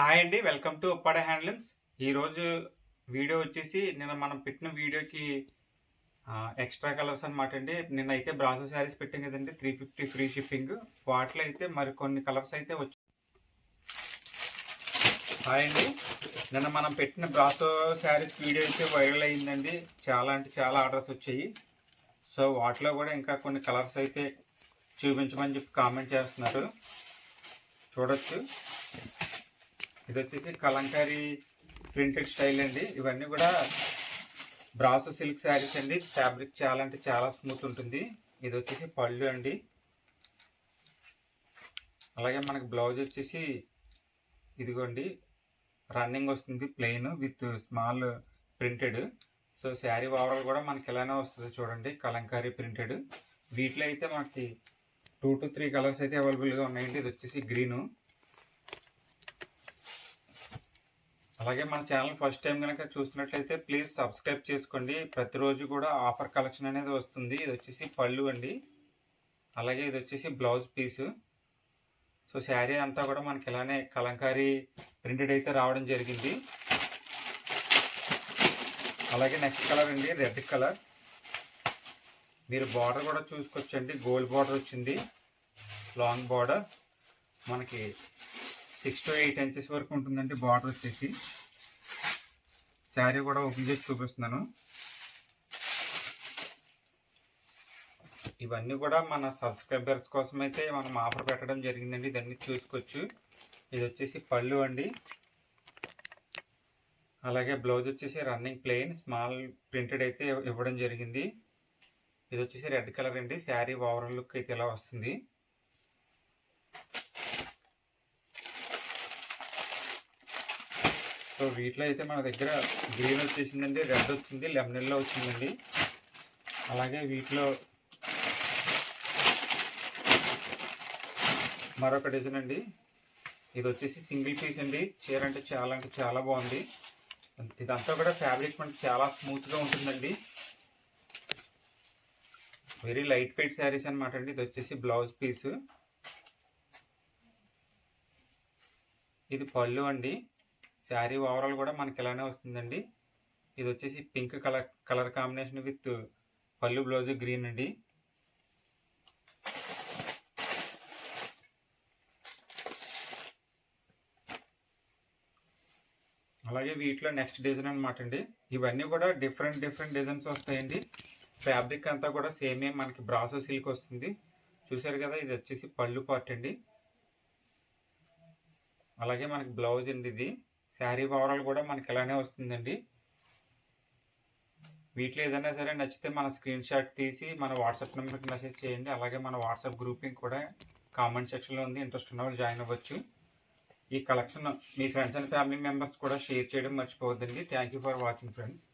Hi అండి welcome to Uppada handlooms. ఈరోజు video వచ్చేసి నిన్న మనం పెట్టిన వీడియోకి ఎక్స్ట్రా కలర్స్ అనమాట అండి. నిన్న అయితే బ్రాసో శారీస్ పెట్టాం కదండి త్రీ ఫిఫ్టీ ఫ్రీ షిప్పింగ్ వాటిలో అయితే మరి కొన్ని కలర్స్ అయితే వచ్చాయి. హాయ్ అండి. నిన్న మనం పెట్టిన బ్రాసో శారీస్ వీడియో అయితే వైరల్ అయిందండి. చాలా అంటే చాలా ఆర్డర్స్ వచ్చాయి. సో వాటిలో కూడా ఇంకా కొన్ని కలర్స్ అయితే చూపించమని చెప్పి కామెంట్ చేస్తున్నారు. చూడొచ్చు. ఇది వచ్చేసి కలంకారీ ప్రింటెడ్ స్టైల్ అండి. ఇవన్నీ కూడా బ్రాసో సిల్క్ శారీస్ అండి. ఫ్యాబ్రిక్ చాలా అంటే చాలా స్మూత్ ఉంటుంది. ఇది వచ్చేసి పళ్ళు అండి. అలాగే మనకి బ్లౌజ్ వచ్చేసి ఇదిగోండి రన్నింగ్ వస్తుంది plain with small printed. So sari overall కూడా మనకి ఇలానే వస్తుంది చూడండి కలంకారీ ప్రింటెడ్. వీటిలో అయితే మనకి టూ టు త్రీ కలర్స్ అయితే అవైలబుల్గా ఉన్నాయండి. ఇది వచ్చేసి గ్రీను. అలాగే మన ఛానల్ ఫస్ట్ టైం కనుక చూస్తున్నట్లయితే ప్లీజ్ సబ్స్క్రైబ్ చేసుకోండి. ప్రతిరోజు కూడా ఆఫర్ కలెక్షన్ అనేది వస్తుంది. ఇది వచ్చేసి పళ్ళు అండి. అలాగే ఇది వచ్చేసి బ్లౌజ్ పీసు. సో శారీ అంతా కూడా మనకి ఇలానే కలంకారీ ప్రింటెడ్ అయితే రావడం జరిగింది. అలాగే నెక్స్ట్ కలర్ అండి రెడ్ కలర్. మీరు బార్డర్ కూడా చూసుకోవచ్చండి. గోల్డ్ బార్డర్ వచ్చింది. Long border. మనకి సిక్స్ టు ఎయిట్ ఇంచెస్ వరకు ఉంటుందండి బార్డర్ వచ్చేసి. శారీ కూడా ఓపెన్ చేసి చూపిస్తున్నాను. ఇవన్నీ కూడా మన సబ్స్క్రైబర్స్ కోసం అయితే మనం ఆఫర్ పెట్టడం జరిగిందండి. ఇదన్నీ చూసుకోవచ్చు. ఇది వచ్చేసి పళ్ళు అండి. అలాగే బ్లౌజ్ వచ్చేసి రన్నింగ్ ప్లెయిన్ స్మాల్ ప్రింటెడ్ అయితే ఇవ్వడం జరిగింది. ఇది వచ్చేసి రెడ్ కలర్ అండి. శారీ ఓవరాల్ లుక్ అయితే ఇలా వస్తుంది. సో వీటిలో అయితే మన దగ్గర గ్రీన్ వచ్చేసిందండి రెడ్ వచ్చింది లెమనెల్లో వచ్చిందండి. అలాగే వీటిలో మరొక డిజైన్ అండి. ఇది వచ్చేసి సింగిల్ పీస్ అండి. చీర అంటే చాలా అంటే చాలా బాగుంది. ఇదంతా కూడా ఫ్యాబ్రిక్ మనకి చాలా స్మూత్గా ఉంటుందండి. వెరీ లైట్ వెయిట్ శారీస్ అనమాట అండి. ఇది వచ్చేసి బ్లౌజ్ పీస్ ఇది పళ్ళు అండి. శారీ ఓవరాల్ కూడా మనకి ఇలానే వస్తుందండి. ఇది వచ్చేసి pink colour colour combination with pallu blouse green అండి. అలాగే వీటిలో నెక్స్ట్ డిజైన్ అనమాట అండి. ఇవన్నీ కూడా డిఫరెంట్ డిఫరెంట్ డిజైన్స్ వస్తాయండి. ఫ్యాబ్రిక్ అంతా కూడా సేమే మనకి బ్రాసో సిల్క్ వస్తుంది. చూసారు కదా ఇది వచ్చేసి పళ్ళు పార్ట్ అండి. అలాగే మనకి బ్లౌజ్ అండి ఇది. శారీ ఓవరాల్ కూడా మనకి ఇలానే వస్తుందండి. వీటిలో ఏదైనా సరే నచ్చితే మన స్క్రీన్ షాట్ తీసి మన వాట్సాప్ నెంబర్కి మెసేజ్ చేయండి. అలాగే మన వాట్సాప్ గ్రూపింగ్ కూడా కామెంట్ సెక్షన్లో ఉంది. ఇంట్రెస్ట్ ఉన్న వాళ్ళు జాయిన్ అవ్వచ్చు. ఈ కలెక్షన్ మీ ఫ్రెండ్స్ అండ్ ఫ్యామిలీ మెంబర్స్ కూడా షేర్ చేయడం మర్చిపోవద్దండి. Thank you for watching friends.